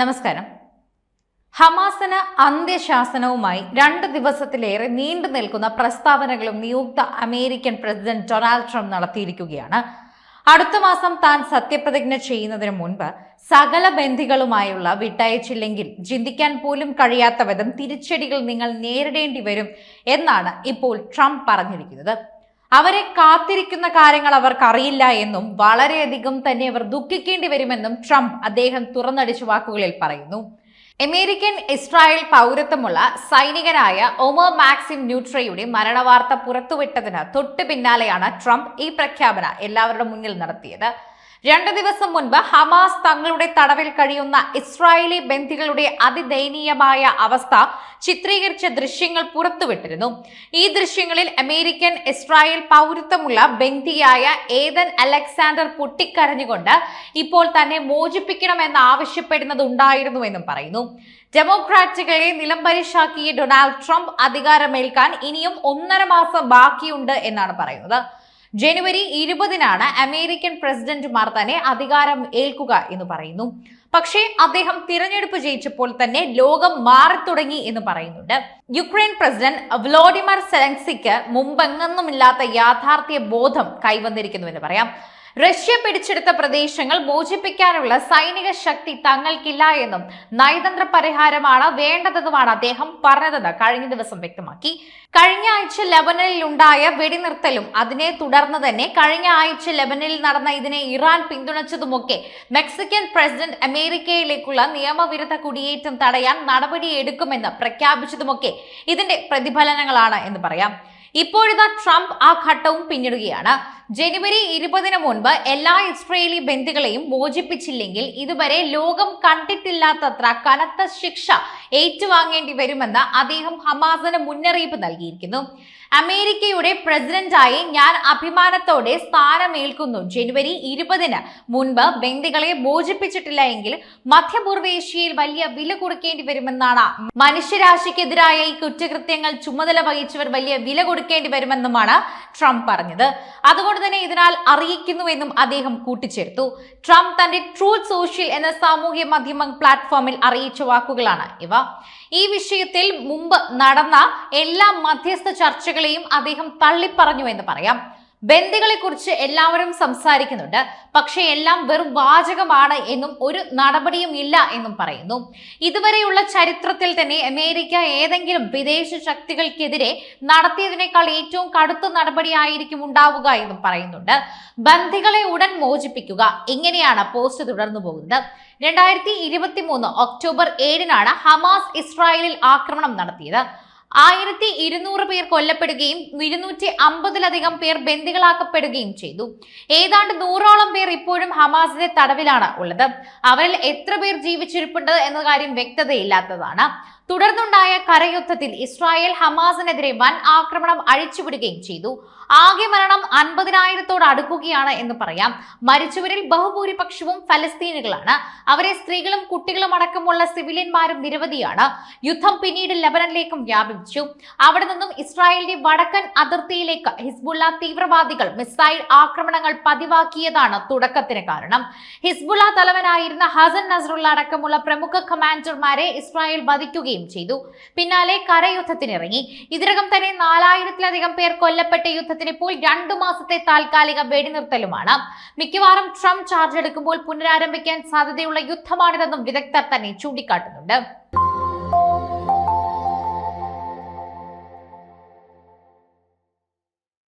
നമസ്കാരം. ഹമാസിന് അന്ത്യശാസനവുമായി രണ്ട് ദിവസത്തിലേറെ നീണ്ടു നിൽക്കുന്ന പ്രസ്താവനകളും നിയുക്ത അമേരിക്കൻ പ്രസിഡന്റ് ഡൊണാൾഡ് ട്രംപ് നടത്തിയിരിക്കുകയാണ്. അടുത്ത മാസം താൻ സത്യപ്രതിജ്ഞ ചെയ്യുന്നതിന് മുൻപ് സകല ബന്ധികളുമായുള്ള വിട്ടയച്ചില്ലെങ്കിൽ ചിന്തിക്കാൻ പോലും കഴിയാത്ത വിധം തിരിച്ചടികൾ നിങ്ങൾ നേരിടേണ്ടി വരും എന്നാണ് ഇപ്പോൾ ട്രംപ് പറഞ്ഞിരിക്കുന്നത്. അവരെ കാത്തിരിക്കുന്ന കാര്യങ്ങൾ അവർക്കറിയില്ല എന്നും വളരെയധികം തന്നെ അവർ ദുഃഖിക്കേണ്ടി വരുമെന്നും ട്രംപ് അദ്ദേഹം തുറന്നടിച്ച വാക്കുകളിൽ പറയുന്നു. അമേരിക്കൻ ഇസ്രായേൽ പൗരത്വമുള്ള സൈനികനായ ഒമർ മാക്സിം ന്യൂട്രയുടെ മരണവാർത്ത പുറത്തുവിട്ടതിന് തൊട്ടു പിന്നാലെയാണ് ട്രംപ് ഈ പ്രഖ്യാപന എല്ലാവരുടെ മുന്നിൽ നടത്തിയത്. രണ്ട് ദിവസം മുൻപ് ഹമാസ് തങ്ങളുടെ തടവിൽ കഴിയുന്ന ഇസ്രായേലി ബന്ദികളുടെ അതിദയനീയമായ അവസ്ഥ ചിത്രീകരിച്ച ദൃശ്യങ്ങൾ പുറത്തുവിട്ടിരുന്നു. ഈ ദൃശ്യങ്ങളിൽ അമേരിക്കൻ ഇസ്രായേൽ പൗരത്വമുള്ള ബന്ദിയായ ഏതൻ അലക്സാണ്ടർ പൊട്ടിക്കരഞ്ഞുകൊണ്ട് ഇപ്പോൾ തന്നെ മോചിപ്പിക്കണമെന്ന് ആവശ്യപ്പെടുന്നതുണ്ടായിരുന്നുവെന്നും പറയുന്നു. ഡെമോക്രാറ്റുകളെ നിലംപരിശാക്കിയ ഡൊണാൾഡ് ട്രംപ് അധികാരമേൽക്കാൻ ഇനിയും ഒന്നര മാസം ബാക്കിയുണ്ട് എന്നാണ് പറയുന്നത്. ജനുവരി ഇരുപതിനാണ് അമേരിക്കൻ പ്രസിഡന്റുമാർ തന്നെ അധികാരം ഏൽക്കുക എന്ന് പറയുന്നു. പക്ഷേ അദ്ദേഹം തിരഞ്ഞെടുപ്പ് ജയിച്ചപ്പോൾ തന്നെ ലോകം മാറിത്തുടങ്ങി എന്ന് പറയുന്നുണ്ട്. യുക്രൈൻ പ്രസിഡന്റ് വ്ലോഡിമർ സെലൻസിക്ക് മുമ്പെങ്ങൊന്നുമില്ലാത്ത യാഥാർത്ഥ്യ ബോധം കൈവന്നിരിക്കുന്നു എന്ന് പറയാം. റഷ്യ പിടിച്ചെടുത്ത പ്രദേശങ്ങൾ മോചിപ്പിക്കാനുള്ള സൈനിക ശക്തി തങ്ങൾക്കില്ല എന്നും നയതന്ത്ര പരിഹാരമാണ് വേണ്ടതെന്നുമാണ് അദ്ദേഹം പറഞ്ഞതെന്ന് കഴിഞ്ഞ ദിവസം വ്യക്തമാക്കി. കഴിഞ്ഞ ആഴ്ച ലബനനിൽ ഉണ്ടായ വെടിനിർത്തലും അതിനെ തുടർന്ന് തന്നെ കഴിഞ്ഞ ആഴ്ച ലബനനിൽ നടന്ന ഇതിനെ ഇറാൻ പിന്തുണച്ചതുമൊക്കെ മെക്സിക്കൻ പ്രസിഡന്റ് അമേരിക്കയിലേക്കുള്ള നിയമവിരുദ്ധ കുടിയേറ്റം തടയാൻ നടപടിയെടുക്കുമെന്ന് പ്രഖ്യാപിച്ചതുമൊക്കെ ഇതിന്റെ പ്രതിഫലനങ്ങളാണ് എന്ന് പറയാം. ഇപ്പോഴിതാ ട്രംപ് ആ ഘട്ടവും പിന്നിടുകയാണ്. ജനുവരി ഇരുപതിന് മുൻപ് എല്ലാ ഇസ്രയേലി ബന്ധുക്കളെയും മോചിപ്പിച്ചില്ലെങ്കിൽ ഇതുവരെ ലോകം കണ്ടിട്ടില്ലാത്തത്ര കനത്ത ശിക്ഷ ഏറ്റുവാങ്ങേണ്ടി വരുമെന്ന് അദ്ദേഹം ഹമാസിന് മുന്നറിയിപ്പ് നൽകിയിരിക്കുന്നു. അമേരിക്കയുടെ പ്രസിഡന്റായി ഞാൻ അഭിമാനത്തോടെ സ്ഥാനമേൽക്കുന്നു. ജനുവരി ഇരുപതിന് മുൻപ് ബന്ദികളെ മോചിപ്പിച്ചിട്ടില്ല എങ്കിൽ മധ്യപൂർവേഷ്യയിൽ വലിയ വില കൊടുക്കേണ്ടി വരുമെന്നാണ്. മനുഷ്യരാശിക്കെതിരായ ഈ കുറ്റകൃത്യങ്ങൾ ചുമതല വഹിച്ചവർ വലിയ വില കൊടുക്കേണ്ടി വരുമെന്നുമാണ് ട്രംപ് പറഞ്ഞത്. അതുകൊണ്ട് തന്നെ ഇതിനാൽ അറിയിക്കുന്നുവെന്നും അദ്ദേഹം കൂട്ടിച്ചേർത്തു. ട്രംപ് തന്റെ ട്രൂത്ത് സോഷ്യൽ എന്ന സാമൂഹ്യ മാധ്യമ പ്ലാറ്റ്ഫോമിൽ അറിയിച്ച വാക്കുകളാണ് ഇവ. ഈ വിഷയത്തിൽ മുമ്പ് നടന്ന എല്ലാ മധ്യസ്ഥ ചർച്ചകളെയും അദ്ദേഹം തള്ളിപ്പറഞ്ഞു എന്ന് പറയാം. ബന്ദികളെ കുറിച്ച് എല്ലാവരും സംസാരിക്കുന്നുണ്ട്. പക്ഷേ എല്ലാം വെറും വാചകമാണ് എന്നും ഒരു നടപടിയും ഇല്ല എന്നും പറയുന്നു. ഇതുവരെയുള്ള ചരിത്രത്തിൽ തന്നെ അമേരിക്ക ഏതെങ്കിലും വിദേശ ശക്തികൾക്കെതിരെ നടത്തിയതിനേക്കാൾ ഏറ്റവും കടുത്ത നടപടിയായിരിക്കും ഉണ്ടാവുക എന്നും പറയുന്നുണ്ട്. ബന്ദികളെ ഉടൻ മോചിപ്പിക്കുക ഇങ്ങനെയാണ് പോസ്റ്റ് തുടർന്നു പോകുന്നത്. രണ്ടായിരത്തി ഇരുപത്തി മൂന്ന് ഒക്ടോബർ ഏഴിനാണ് ഹമാസ് ഇസ്രായേലിൽ ആക്രമണം നടത്തിയത്. ആയിരത്തി ഇരുന്നൂറ് പേർ കൊല്ലപ്പെടുകയും ഇരുന്നൂറ്റി അമ്പതിലധികം പേർ ബന്ദികളാക്കപ്പെടുകയും ചെയ്തു. ഏതാണ്ട് നൂറോളം പേർ ഇപ്പോഴും ഹമാസിന്റെ തടവിലാണ് ഉള്ളത്. അവരിൽ എത്ര പേർ ജീവിച്ചിരിപ്പുണ്ട് എന്ന കാര്യം വ്യക്തതയില്ലാത്തതാണ്. തുടർന്നുണ്ടായ കരയുദ്ധത്തിൽ ഇസ്രായേൽ ഹമാസിനെതിരെ വൻ ആക്രമണം അഴിച്ചുവിടുകയും ചെയ്തു. ആകെ മരണം അൻപതിനായിരത്തോട് അടുക്കുകയാണ് എന്ന് പറയാം. മരിച്ചവരിൽ ബഹുഭൂരിപക്ഷവും ഫലസ്തീനുകളാണ്. അവരെ സ്ത്രീകളും കുട്ടികളും അടക്കമുള്ള സിവിലിയന്മാരും നിരവധിയാണ്. യുദ്ധം പിന്നീട് ലബനനിലേക്കും വ്യാപിച്ചു. അവിടെ നിന്നും ഇസ്രായേലിന്റെ വടക്കൻ അതിർത്തിയിലേക്ക് ഹിസ്ബുള്ള തീവ്രവാദികൾ മിസൈൽ ആക്രമണങ്ങൾ പതിവാക്കിയതാണ് തുടക്കത്തിന് കാരണം. ഹിസ്ബുള്ള തലവനായിരുന്ന ഹസൻ നസറുള്ള അടക്കമുള്ള പ്രമുഖ കമാൻഡർമാരെ ഇസ്രായേൽ വധിക്കുകയും ചെയ്തു. പിന്നാലെ കരയുദ്ധത്തിനിറങ്ങി. ഇതിനകം തന്നെ നാലായിരത്തിലധികം പേർ കൊല്ലപ്പെട്ട യുദ്ധത്തിന് ഇപ്പോൾ രണ്ടു മാസത്തെ താൽക്കാലിക വെടിനിർത്തലുമാണ്. മിക്കവാറും ട്രംപ് ചാർജ് എടുക്കുമ്പോൾ പുനരാരംഭിക്കാൻ സാധ്യതയുള്ള യുദ്ധമാണിതെന്നും വിദഗ്ധർ തന്നെ ചൂണ്ടിക്കാട്ടുന്നുണ്ട്.